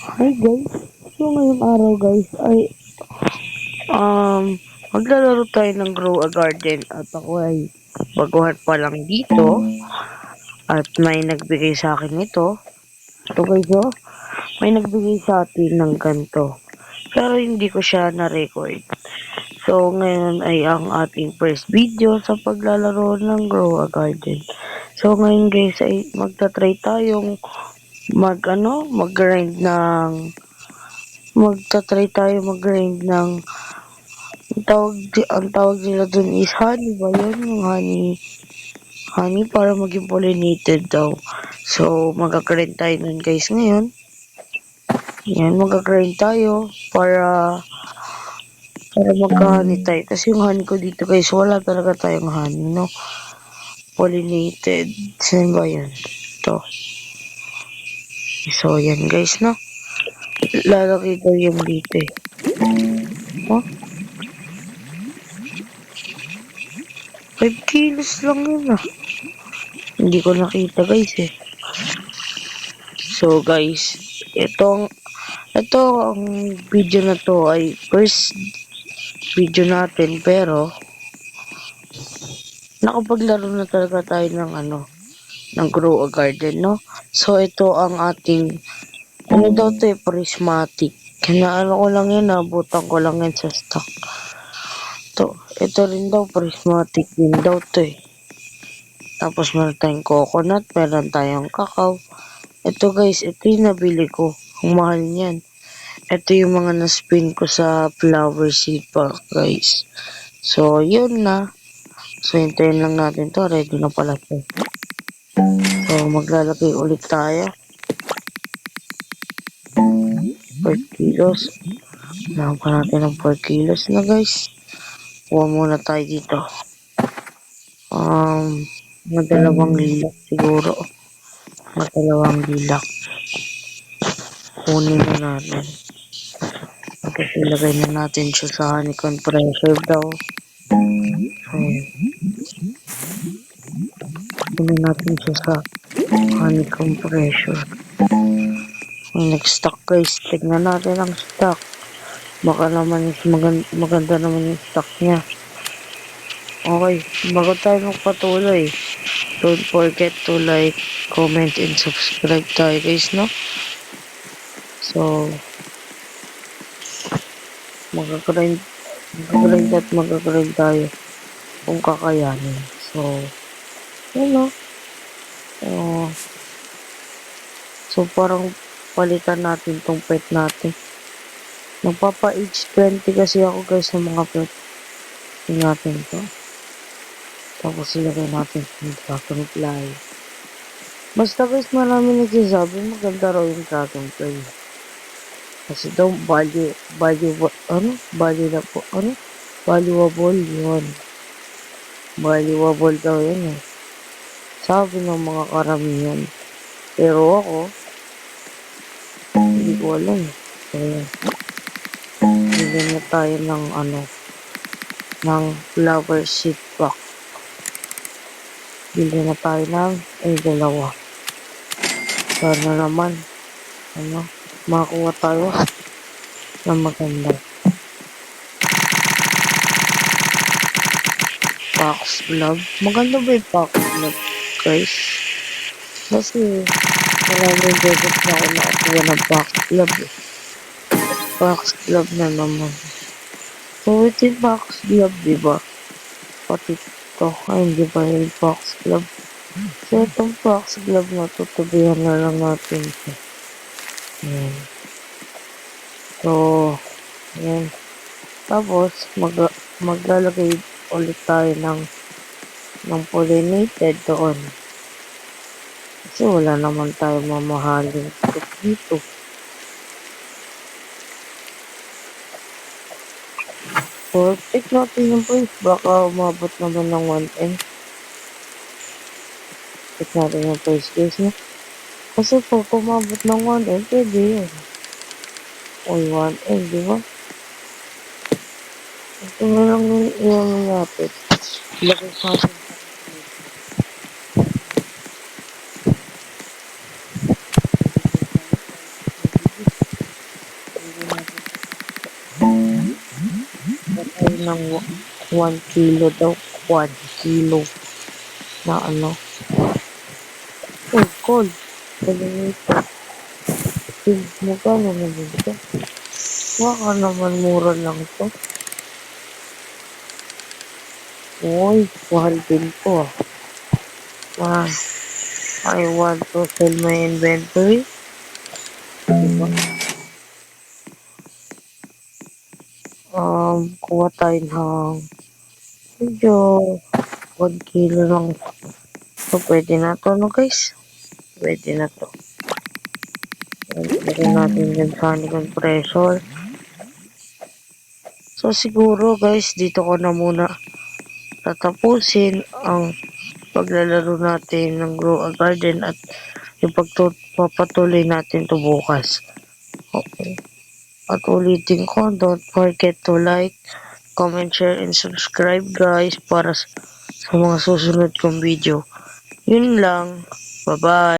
Hi guys, so ngayong araw guys ay um maglalaro tayo ng Grow a Garden at ako ay baguhan pa lang dito at may nagbigay sa akin ito. Ito guys oh, may nagbigay sa atin ng ganito. Pero hindi ko siya na-record. So ngayon ay ang ating first video sa paglalaro ng Grow a Garden. So ngayon guys ay magta-try tayong mag ano, mag-grind ng magta-try tayo mag-grind ng ang tawag, ang tawag nila dun is honey ba yun? Yung honey honey para maging pollinated daw. So, mag-grind tayo nun guys ngayon. Yan, mag-grind tayo para para magka-honey tayo. Kasi yung honey ko dito guys, wala talaga tayong honey, no? Pollinated. Saan ba yan? Ito. So, yan guys, no? Lalaki ko yung dito eh. Oh? 5 kilos lang yun ah. Hindi ko nakita guys eh. So guys, itong ito ang video na to ay first video natin pero nakapaglaro na talaga tayo ng ano ng grow a garden no. So ito ang ating ano daw to eh prismatic. Kinaano ko lang yan, nabutan ko lang yan sa stock. To, ito rin daw prismatic din daw to eh. Tapos meron tayong coconut, meron tayong kakao. Ito guys, ito yung nabili ko. Ang mahal niyan. Ito yung mga na-spin ko sa flower seed pack guys. So, yun na. So, hintayin lang natin to. Ready na pala to. So, maglalagay ulit tayo. 4 kilos. Kailangan pa natin ng 4 kilos na guys. Kuha muna tayo dito. Um, mga dalawang lilak siguro. Mga dalawang lilak. Kunin na natin. Tapos ilagay na natin siya sa honey compressor daw. Ayan. Kunin natin siya sa honey compressor. May nag-stock guys. Tignan natin ang stock. Baka naman is maganda, maganda naman yung stock niya. Okay, bago tayo magpatuloy, don't forget to like, comment, and subscribe tayo guys, no? So, magkakarind, magkakarind at magkakarind tayo kung kakayanin. So, yun no? Oh, so, parang palitan natin tong pet natin. Nagpapa age 20 kasi ako guys sa mga pet. Tingnan natin to. Tapos ilagay natin yung dragonfly. Basta guys marami nagsasabi maganda raw yung dragonfly. Kasi daw value, value, ano? Value na po, ano? Valuable yun. Valuable daw yun eh. Sabi ng mga karamihan. Pero ako, hindi ko alam yun. Bigyan na tayo ng ano, ng flower seed pack. Bili na tayo ng ay dalawa. Sana naman, ano, makakuha tayo ng maganda. Fox Glove. Maganda ba yung Fox Glove, guys? Kasi, maraming beses na ako nakakuha ng Fox Glove. Fox Glove na naman. So, ito yung Fox Glove, di ba? Pati ito. Ay, hindi ba yung Fox Glove? So, itong Fox Glove na to, tabihan na lang natin ito. Ayan. So, ayan. Tapos, mag maglalagay ulit tayo ng ng pollinated doon. Kasi wala naman tayo mamahaling dito. So, check natin yung price. Baka umabot naman ng 1M. Check natin yung price guys, no? Kasi kung umabot ng 1M, pwede yun. Uy, 1M, di ba? Ito na lang yung iyan natin. Lagay sa. Ng 1 kilo daw. 1 kilo na ano. Oh, cold. Kalimito. Hmm, magkano naman ito? Baka naman mura lang to. Uy, mahal din to ah. Ah, I want to sell my inventory. Diba? Um, kuha tayo ng medyo 1 kilo lang. So, pwede na to, no guys? Pwede na to. Lagyan natin dyan sa honey compressor. So, siguro guys, dito ko na muna tatapusin ang paglalaro natin ng Grow a Garden at ipagpapatuloy natin to bukas. Okay. At ulitin ko, don't forget to like, comment, share, and subscribe guys para sa mga susunod kong video. Yun lang. Bye-bye.